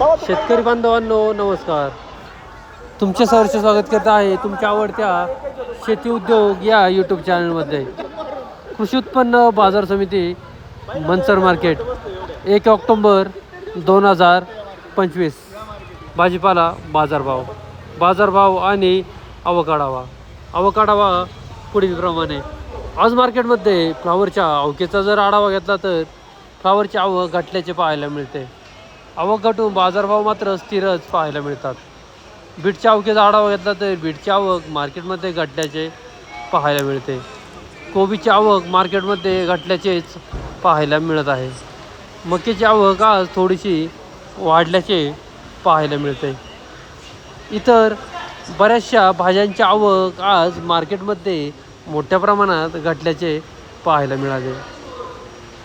शेतकरी बांधवांनो नमस्कार. तुमचे सहर्ष स्वागत करत आहे तुमच्या आवडत्या शेती उद्योग या यूट्यूब चॅनलमध्ये कृषी उत्पन्न बाजार समिती मनसर मार्केट एक ऑक्टोंबर दोन हजार पंचवीस. भाजीपाला बाजारभाव. बाजारभाव आणि अवकाढावा. अवकाढावा पुढीलप्रमाणे आज मार्केटमध्ये फ्लावरच्या आवकेचा जर आढावा घेतला तर फ्लावरची आवक घटल्याचे पाहायला मिळते. आवक घटून बाजारभाव मात्र स्थिरच पाहायला मिळतात. बीटच्या आवकेचा आढावा घेतला तर बीटची आवक मार्केटमध्ये घटल्याचे पाहायला मिळते. कोबीची आवक मार्केटमध्ये घटल्याचेच पाहायला मिळत आहे. मक्याची आवक आज थोडीशी वाढल्याचे पाहायला मिळते. इतर बऱ्याचशा भाज्यांची आवक आज मार्केटमध्ये मोठ्या प्रमाणात घटल्याचे पाहायला मिळाले.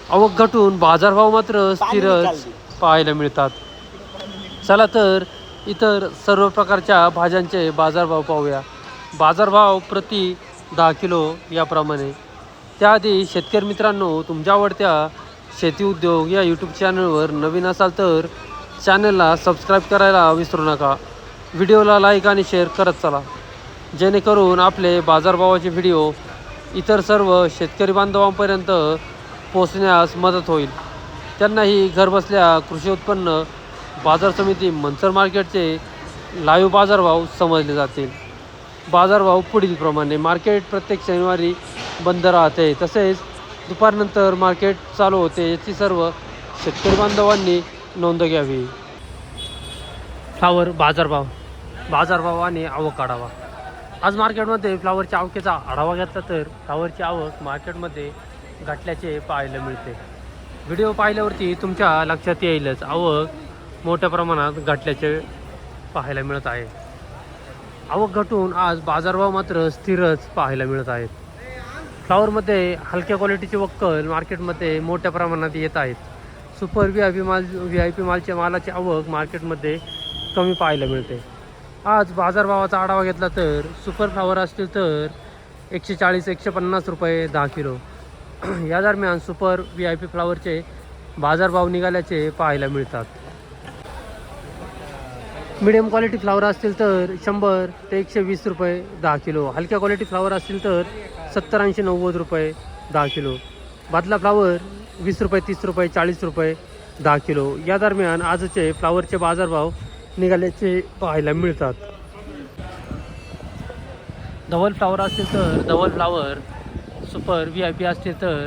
आवक घटून बाजारभाव मात्र स्थिरच पाहायला मिळतात. चला तर इतर सर्व प्रकारच्या भाज्यांचे बाजारभाव पाहूया. बाजारभाव प्रति दहा किलो याप्रमाणे. त्याआधी शेतकरी मित्रांनो तुमच्या आवडत्या शेती उद्योग या यूट्यूब चॅनलवर नवीन असाल तर चॅनलला सबस्क्राईब करायला विसरू नका. व्हिडिओला लाईक आणि शेअर करत चला. जेणेकरून आपले बाजारभावाचे व्हिडिओ इतर सर्व शेतकरी बांधवांपर्यंत पोचण्यास मदत होईल. त्यांनाही घरबसल्या कृषी उत्पन्न बाजार समिती मनसर मार्केटचे लाईव्ह बाजारभाव समजले जातील. बाजारभाव पुढीलप्रमाणे मार्केट प्रत्येक शनिवारी बंद राहते. तसेच दुपारनंतर मार्केट चालू होते याची सर्व शेतकरी बांधवांनी नोंद घ्यावी. फ्लावर बाजारभाव. बाजारभाव आणि आवक आढावा. आज मार्केटमध्ये फ्लावरच्या आवकेचा आढावा घेतला तर फ्लावरची आवक मार्केटमध्ये घटल्याचे पाहायला मिळते. व्हिडिओ पाहिल्यावरती तुमच्या लक्षात येईलच. आवक मोठ्या प्रमाणात घटल्याचे पाहायला मिळत आहे. आवक घटून आज बाजारभाव मात्र स्थिरच पाहायला मिळत आहेत. फ्लावरमध्ये हलक्या क्वालिटीचे वक्कल मार्केटमध्ये मोठ्या प्रमाणात येत आहेत. सुपर व्ही आय पी माल व्ही आय पी मालच्या मालाची आवक मार्केटमध्ये कमी पाहायला मिळते. आज बाजारभावाचा आढावा घेतला तर सुपर फ्लावर असतील तर एकशे चाळीस एकशे पन्नास रुपये दहा किलो. या दरम्यान सुपर व्ही आय पी फ्लावरचे बाजारभाव निघाल्याचे पाहायला मिळतात. मिडियम क्वालिटी फ्लावर असतील तर शंभर ते एकशे वीस रुपये दहा किलो. हलक्या क्वालिटी फ्लावर असतील तर सत्तर ऐंशी नव्वद रुपये दहा किलो. बादला फ्लावर वीस रुपये तीस रुपये चाळीस रुपये दहा किलो. या दरम्यान आजचे फ्लावरचे बाजारभाव निघाल्याचे पाहायला मिळतात. धवल फ्लावर असतील तर धवल flower super V I P असतील तर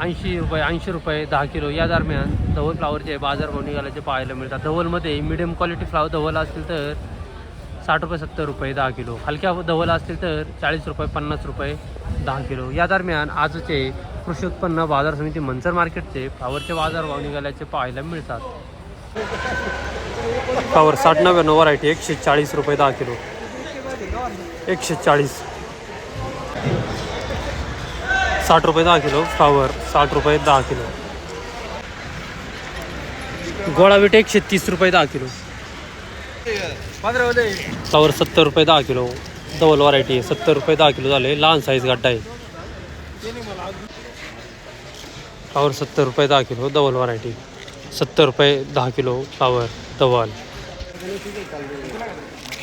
ऐंशी रुपये ऐंशी रुपये दहा किलो या दरम्यान धवल फ्लावरचे बाजारभाव निघाल्याचे पाहायला मिळतात. धवलमध्ये मिडियम क्वालिटी फ्लावर धवल असतील तर साठ रुपये सत्तर रुपये दहा किलो. हलक्या धवल असतील तर चाळीस रुपये पन्नास रुपये दहा किलो. या दरम्यान आजचे कृषी उत्पन्न बाजार समिती मंचर मार्केटचे फ्लावरचे बाजारभाव निघाल्याचे पाहायला मिळतात. फ्लावर साठ नव्याण्णव व्हरायटी एकशे चाळीस रुपये दहा किलो. एकशे चाळीस. साठ रुपये दहा किलो फ्लावर साठ रुपये दहा किलो. गोळा बीट एकशे तीस रुपये दहा किलो. फ्लावर सत्तर रुपये दहा किलो डबल व्हरायटी सत्तर रुपये दहा किलो झाले लहान साईज गड्डा आहे. फ्लावर सत्तर रुपये दहा किलो डबल व्हरायटी सत्तर रुपये दहा किलो फ्लावर डबल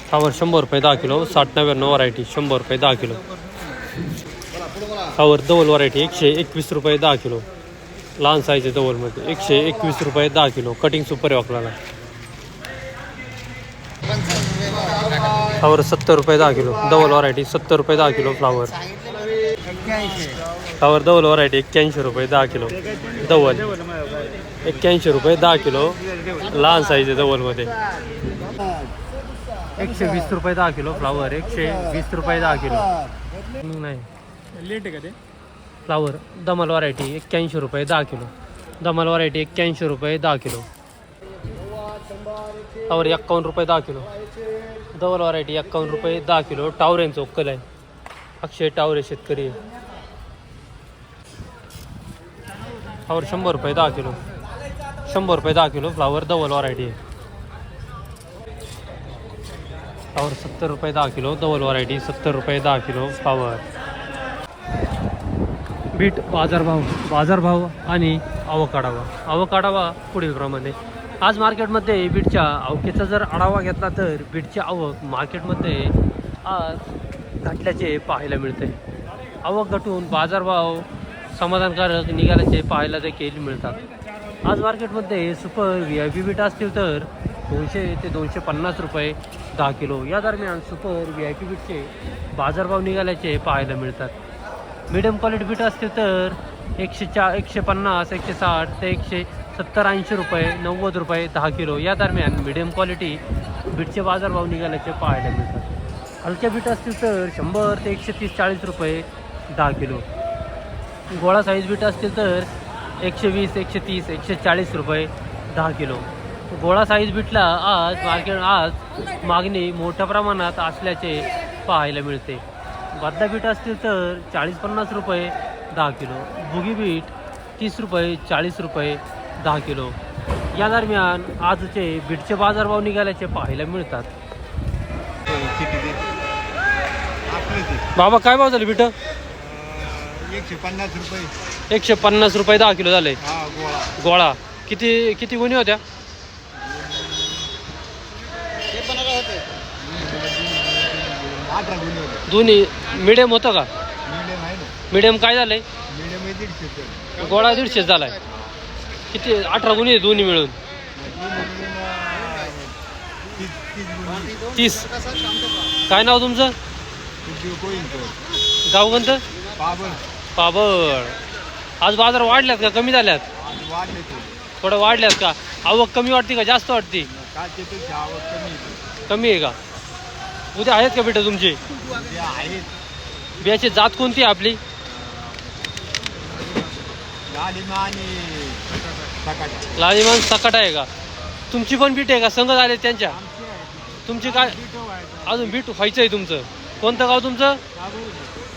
फ्लावर शंभर रुपये दहा किलो साठ नव्याण्णव व्हरायटी शंभर रुपये दहा किलो. फ्लावर डबल व्हरायटी एकशे एकवीस रुपये दहा किलो. लहान साईज आहे डबलमध्ये एकशे एकवीस रुपये दहा किलो. कटिंग सुपर आहे आपल्याला. फ्लावर सत्तर रुपये दहा किलो. डबल व्हरायटी सत्तर रुपये दहा kilo flower flower double variety एक्क्याऐंशी रुपये दहा किलो. डबल एक्क्याऐंशी रुपये दहा किलो. लहान साईज आहे डबलमध्ये एकशे वीस रुपये दहा किलो फ्लावर एकशे वीस रुपये दहा किलो. नाही. लेट आहे का ते? फ्लावर दमल व्हरायटी एक्क्याऐंशी रुपये दहा किलो. दमल व्हरायटी एक्क्याऐंशी रुपये दहा किलो. फ्लावर एक्कावन्न रुपये दहा किलो. दमल व्हरायटी एक्कावन्न रुपये दहा किलो. टावरेंचं उक्कल आहे. अक्षय टावरे शेतकरी आहे. फ्लावर शंभर रुपये दहा किलो. शंभर रुपये दहा किलो फ्लावर दवल व्हरायटी आहे. फ्लावर सत्तर रुपये दहा किलो. दवल व्हरायटी सत्तर रुपये दहा किलो फ्लावर बीट बाजारभाव बाजारभाव आणि आवकाढावा आवकाढावा पुढीलप्रमाणे आज मार्केटमध्ये बीटच्या आवकेचा जर आढावा घेतला तर बीटची आवक मार्केटमध्ये आज घटल्याचे पाहायला मिळते. आवक घटून बाजारभाव समाधानकारक निघाल्याचे पाहायला देखील मिळतात. आज मार्केटमध्ये super V I P beet असतील तर दोनशे ते दोनशे पन्नास रुपये दहा किलो. या दरम्यान सुपर व्ही आय पी बीटचे बाजारभाव निघाल्याचे पाहायला मिळतात. मिडियम क्वालिटी बीट असतील तर एकशे चा एकशे पन्नास एकशे साठ ते एकशे सत्तर ऐंशी रुपये नव्वद रुपये दहा किलो या दरम्यान मिडियम क्वालिटी बीटचे बाजारभाव निघाल्याचे पाहायला मिळतात. हलक्या बीट असतील तर शंभर ते एकशे तीस चाळीस रुपये दहा किलो. गोळा साईज बीट असतील तर एकशे वीस एकशे तीस एकशे चाळीस रुपये दहा किलो. गोळा साईज बीटला आज मार्केट आज मागणी मोठ्या प्रमाणात असल्याचे पाहायला मिळते. बद्दा बीट असतील तर चाळीस पन्नास रुपये दहा किलो. बुगी बीट तीस रुपये चाळीस रुपये दहा किलो. या दरम्यान आजचे बीटचे बाजारभाव निघाल्याचे पाहायला मिळतात. बाबा काय भाव झाले बीट? एकशे पन्नास रुपये एकशे पन्नास रुपये दहा किलो झाले. गोळा. गोळा. किती किती गुन्हे होत्या? दोन्ही मिडियम होतं का? मिडियम आहे ना. मिडियम काय झालंय? मिडियम आहे दीडशे गोळा दीडशे झालाय. किती? अठरा गुन्हे दोन्ही मिळून दोन्ही मिळून, अं, तीस. काय नाव तुमचं? गाव कोणतं? पाबळ. पाबळ. आज बाजार वाढल्यात का? कमी झाल्यात? थोडं वाढल्यात का? आवक कमी वाटते का? जास्त वाटते? कमी आहे का? उद्या आहेत का बेटा तुमची? बियाची जात कोणती आहे आपली? लालिमान सकट. आहे का? तुमची पण बीट आहे का? संघ झाले त्यांच्या? तुमची काय? अजून बीट व्हायचं आहे तुमचं. कोणतं गाव तुमचं?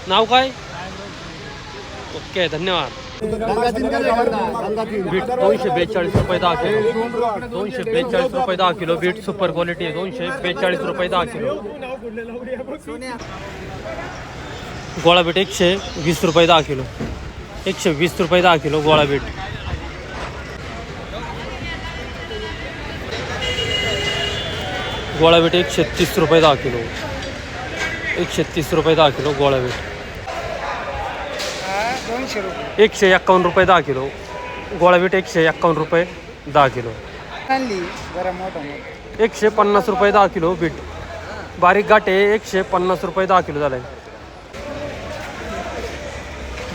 नाव काय? ओके धन्यवाद. बीट दोनशे बेचाळीस रुपये दहा किलो. दोनशे बेचाळीस रुपये दहा किलो. बीट सुपर क्वालिटी आहे. दोनशे बेचाळीस रुपये दहा किलो. गोळा बीट एकशे वीस रुपये दहा किलो. एकशे वीस रुपये दहा किलो गोळा बीट. गोळा बीट एकशे तीस रुपये दहा किलो. एकशे तीस रुपये दहा किलो गोळा बीट. एकशे एक्कावन्न रुपये दहा किलो. गोळा बीट एकशे एक्कावन्न रुपये दहा किलो. एकशे पन्नास रुपये दहा किलो बीट. बारीक गाठे एकशे पन्नास रुपये दहा किलो झालाय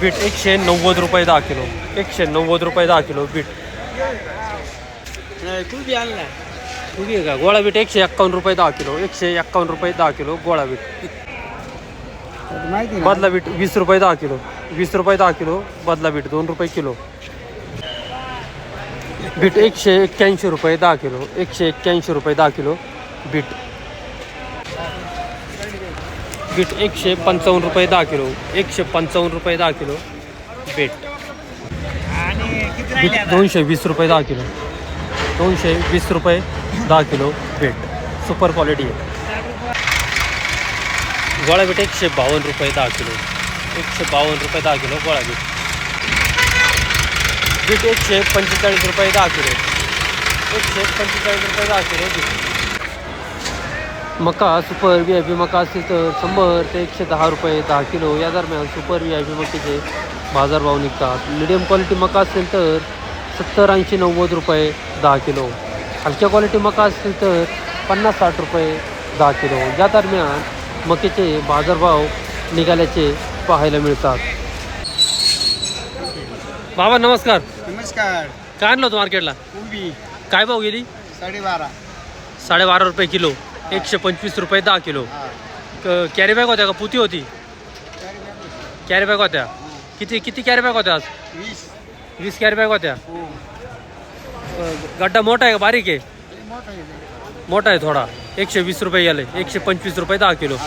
बीट एकशे नव्वद रुपये दहा किलो. एकशे नव्वद रुपये दहा किलो बीट. का गोळा बीट एकशे एक्कावन्न रुपये दहा किलो. एकशे एक्कावन्न रुपये दहा किलो गोळा बीट. माहिती बदला बीट वीस रुपये दहा किलो. वीस रुपये दहा किलो बदला बीट दोन रुपये किलो. बीट एकशे एक्क्याऐंशी रुपये दहा किलो. एकशे एक्क्याऐंशी रुपये दहा किलो बीट. बीट एकशे पंचावन्न रुपये दहा किलो एकशे पंचावन्न रुपये दहा किलो बीट बीट दोनशे वीस रुपये दहा किलो दोनशे वीस रुपये दहा किलो बीट सुपर क्वालिटी आहे. गोळा बीट एकशे बावन्न रुपये दहा किलो एकशे बावन्न रुपये दहा किलो गोळा बीट बीट एकशे पंचेचाळीस रुपये दहा किलो एकशे पंचेचाळीस रुपये दहा किलो बीट मका सुपर व्ही आय पी मका असतील तर शंभर ते एकशे दहा रुपये दहा किलो. या दरम्यान सुपर व्ही आय पी मक्याचे बाजारभाव निघतात. मिडियम क्वालिटी मका असेल तर सत्तर ऐंशी नव्वद रुपये दहा किलो. हलक्या क्वालिटी मका असतील तर पन्नास साठ रुपये दहा किलो. या दरम्यान मक्याचे बाजारभाव निघाल्याचे पाहायला मिळतात. बाबा नमस्कार. नमस्कार. काय आणलं होतं मार्केटला उभी. काय भाव गेली? साडेबारा. साडेबारा रुपये किलो. एकशे पंचवीस रुपये दहा किलो. क- कॅरी बॅग होत्या का? पुती होती. कॅरी बॅग होत्या. किती किती कॅरी बॅग होत्या आज? वीस. वीस कॅरी बॅग होत्या. हो. गड्डा मोठा आहे का? बारीक आहे? मोठा आहे. थोडा. एकशे वीस रुपये गेले एकशे पंचवीस रुपये दहा किलो.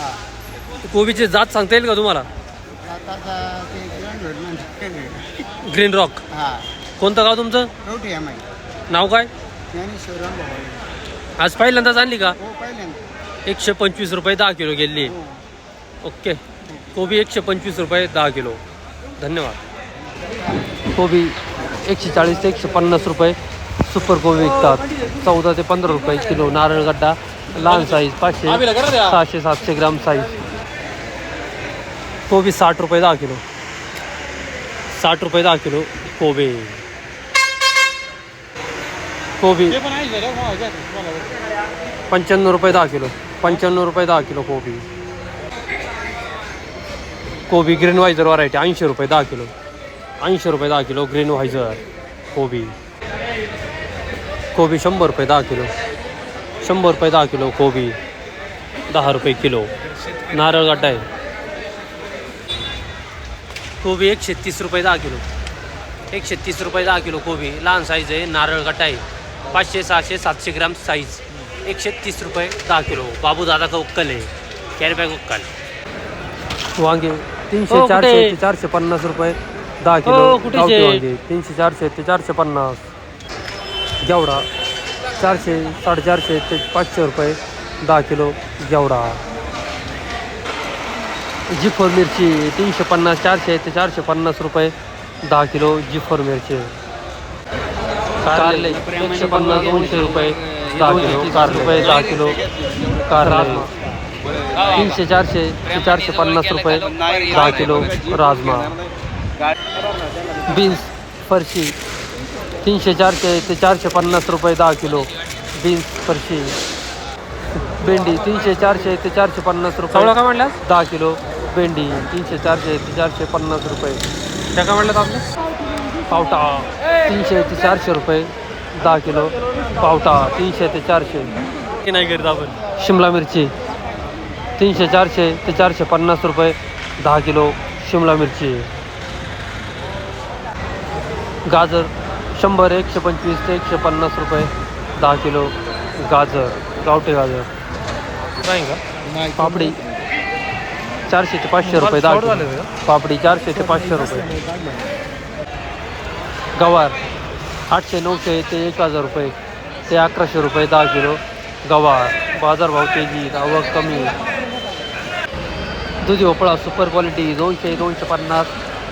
कोबीची जात सांगता येईल का तुम्हाला? ग्रीन रॉक कोणतं गाव तुमचं? नाव काय? आज पहिल्यांदाच आणली का? हो पहिल्यांदा. एकशे पंचवीस रुपये दहा किलो गेली. हो. ओके. कोबी एकशे पंचवीस रुपये दहा किलो. धन्यवाद. कोबी एकशे चाळीस ते एकशे पन्नास रुपये. सुपर कोबी विकतात. चौदा ते पंधरा रुपये किलो. नारळगड्डा लहान साईज पाचशे सहाशे सातशे ग्राम साईज कोबी साठ रुपये दहा किलो. साठ रुपये दहा किलो कोबी. कोबी. पंच्याण्णव रुपये दहा किलो. पंच्याण्णव रुपये दहा किलो कोबी. कोबी ग्रीन व्हायझर व्हरायटी ऐंशी रुपये दहा किलो. ऐंशी रुपये दहा किलो ग्रीन व्हायझर कोबी. कोबी शंभर रुपये दहा किलो. शंभर रुपये दहा किलो कोबी. दहा रुपये किलो. नारळगड्डा आहे. कोबी एकशे तीस रुपये दहा किलो. एकशे तीस रुपये दहा किलो कोबी. लहान साईज आहे नारळगड्डा आहे. पाचशे सहाशे सातशे ग्राम साईज एकशे तीस रुपये दहा किलो. बाबू दादा का उक्कल आहे. कॅरीबॅग उक्कल. वांगे तीनशे चारशे कुठे? ते चारशे पन्नास रुपये दहा किलो. कुठेचे? गावठी वांगे तीनशे चारशे ते चारशे पन्नास. गेवडा चारशे साडेचारशे ते पाचशे रुपये दहा किलो गेवडा जिफोर मिरची तीनशे पन्नास चारशे ते चारशे पन्नास रुपये दहा किलो जिफोर मिरची. कारले. एकशे पन्नास दोनशे रुपये दहा किलो. कार रुपये दहा किलो. कारले तीनशे चारशे ते चारशे पन्नास रुपये दहा किलो राजमा. बीन्स फरशी तीनशे चारशे ते चारशे पन्नास रुपये दहा किलो. बीन्स फरशी भेंडी तीनशे चारशे ते चारशे पन्नास रुपये का म्हणलं दहा किलो. भेंडी तीनशे चारशे ते चारशे पन्नास रुपये. त्या का म्हणलं आपलं पावटा तीनशे ते चारशे रुपये दहा किलो पावटा तीनशे ते चारशे. नाही करत आपण शिमला मिरची तीनशे चारशे ते चारशे पन्नास रुपये दहा किलो शिमला मिरची. गाजर शंभर एकशे पंचवीस ते एकशे पन्नास रुपये दहा किलो गाजर गावठी गाजर. नाही का? पापडी चारशे ते पाचशे रुपये दहा पापडी चारशे ते पाचशे रुपये. गवार. आठशे नऊशे ते एक हजार रुपये. ते अकराशे रुपये दहा किलो गवार. बाजारभाव तेजी आवक कमी. दुधी भोपळा सुपर क्वालिटी दोनशे दोनशे पन्नास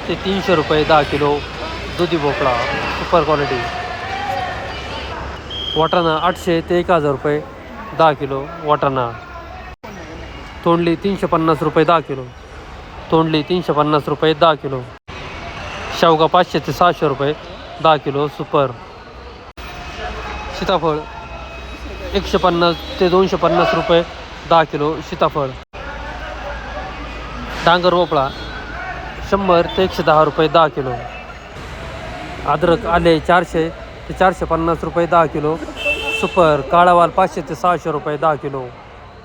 ते तीनशे रुपये दहा किलो दुधी भोपळा सुपर क्वालिटी वाटाणा आठशे ते एक हजार रुपये दहा किलो वाटाणा. तोंडली तीनशे पन्नास रुपये दहा किलो. तोंडली तीनशे पन्नास रुपये दहा किलो. शेवगा पाचशे ते सहाशे रुपये. दहा किलो सुपर. सीताफळ एकशे पन्नास ते दोनशे पन्नास रुपये दहा किलो सीताफळ. डांगर भोपळा शंभर ते एकशे दहा रुपये दहा किलो. अद्रक आले चारशे ते चारशे पन्नास रुपये दहा किलो. सुपर काळावाल पाचशे ते सहाशे रुपये दहा किलो.